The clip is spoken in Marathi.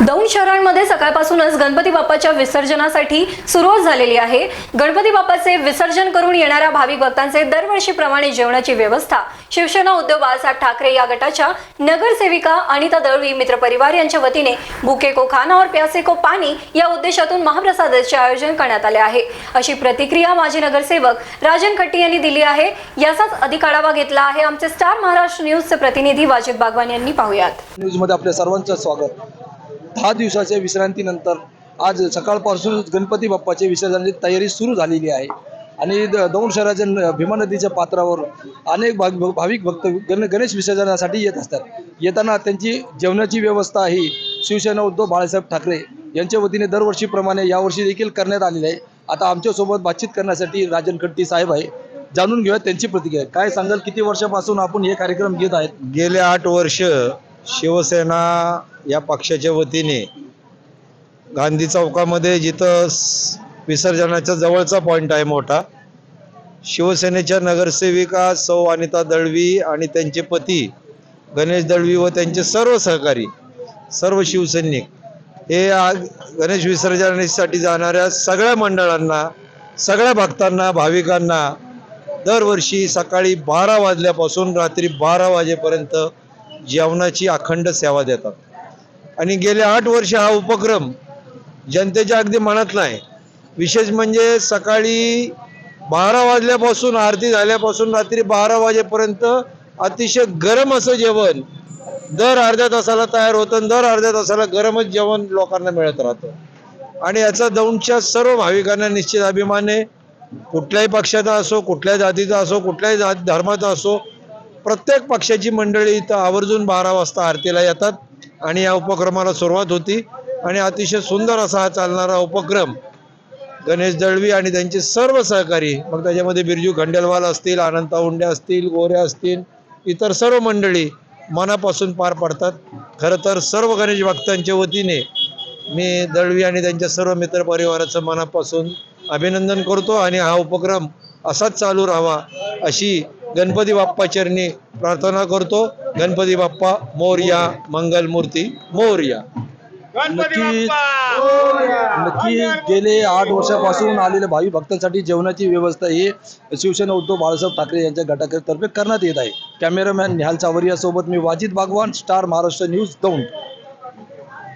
दौंड शहरांमध्ये सकाळपासूनच गणपती बाप्पाच्या विसर्जनासाठी सुरुवात झालेली आहे. गणपती बाप्पाचे विसर्जन करून येणाऱ्या भाविक भक्तांचे दरवर्षीप्रमाणे जेवणाची व्यवस्था शिवसेना उद्धव बाळासाहेब ठाकरे या गटाच्या नगरसेविका अनिता दळवी मित्रपरिवार यांच्या वतीने भुके को खाना और प्यासे को पाणी या उद्देशातून महाप्रसादाचे आयोजन करण्यात आले आहे. अशी प्रतिक्रिया माजी नगरसेवक राजन खट्टी यांनी दिली आहे. याचाच अधिक आढावा घेतला आहे आमचे स्टार महाराष्ट्र न्यूजचे प्रतिनिधी वाजिद बागवान यांनी पाहुयात. न्यूजमध्ये आपल्या सर्वांचं स्वागत. दहा दिवसाच्या विश्रांतीनंतर आज सकाळपासूनच गणपती बाप्पाच्या विसर्जनाची तयारी सुरू झालेली आहे. आणि दौंड शहराच्या न- भीमा नदीच्या पात्रावर अनेक भाग भाविक भक्त गण गणेश विसर्जनासाठी येत असतात. येताना त्यांची जेवणाची व्यवस्था ही शिवसेना उद्धव बाळासाहेब ठाकरे यांच्या वतीने दरवर्षीप्रमाणे यावर्षी देखील करण्यात आलेली आहे. आता आमच्यासोबत बातचीत करण्यासाठी राजन खट्टी साहेब आहे. जाणून घेऊया त्यांची प्रतिक्रिया. काय सांगाल किती वर्षापासून आपण हे कार्यक्रम घेत आहेत? गेले आठ वर्ष शिवसेना या पक्षाच्या वतीने गांधी चौकामध्ये जिथं विसर्जनाचा जवळचा पॉईंट आहे मोठा शिवसेनेच्या नगरसेविका सौ अनिता दळवी आणि त्यांचे पती गणेश दळवी व त्यांचे सर्व सहकारी सर्व शिवसैनिक हे आज गणेश विसर्जनासाठी जाणाऱ्या सगळ्या मंडळांना सगळ्या भक्तांना भाविकांना दरवर्षी सकाळी बारा वाजल्यापासून रात्री बारा वाजेपर्यंत जेवणाची अखंड सेवा देतात. आणि गेले आठ वर्ष हा उपक्रम जनतेच्या अगदी मनात नाही. विशेष म्हणजे सकाळी बारा वाजल्यापासून आरती झाल्यापासून रात्री बारा वाजेपर्यंत अतिशय गरम असं जेवण दर अर्ध्या तासाला तयार होतं दर अर्ध्या तासाला गरमच जेवण लोकांना मिळत राहतं. आणि याचा दौंडच्या सर्व भाविकांना निश्चित अभिमान आहे. कुठल्याही पक्षाचा असो कुठल्या जातीचा असो कुठल्याही जात धर्माचा असो प्रत्येक पक्षाची मंडळी इथं आवर्जून बारा वाजता आरतीला येतात आणि या उपक्रमाला सुरुवात होती. आणि अतिशय सुंदर असा हा चालणारा उपक्रम गणेश दळवी आणि त्यांचे सर्व सहकारी मग त्याच्यामध्ये बिरजू खंडेलवाल असतील अनंता उंडे असतील गोरे असतील इतर सर्व मंडळी मनापासून पार पडतात. खरं तर सर्व गणेश भक्तांच्या वतीने मी दळवी आणि त्यांच्या सर्व मित्रपरिवाराचं मनापासून अभिनंदन करतो आणि हा उपक्रम असाच चालू राहावा अशी गणपती बाप्पा चरणी प्रार्थना करतो. गणपती बाप्पा मोरया मंगलमूर्ती मोरया. नक्की नक्की गेले आठ वर्षापासून आलेल्या भावी भक्तांसाठी जेवणाची व्यवस्था ही शिवसेना उद्धव बाळासाहेब ठाकरे यांच्या गटातर्फे करण्यात येत आहे. कॅमेरामॅन निहाल चावरिया सोबत मी वाजिद बागवान स्टार महाराष्ट्र न्यूज दौंड.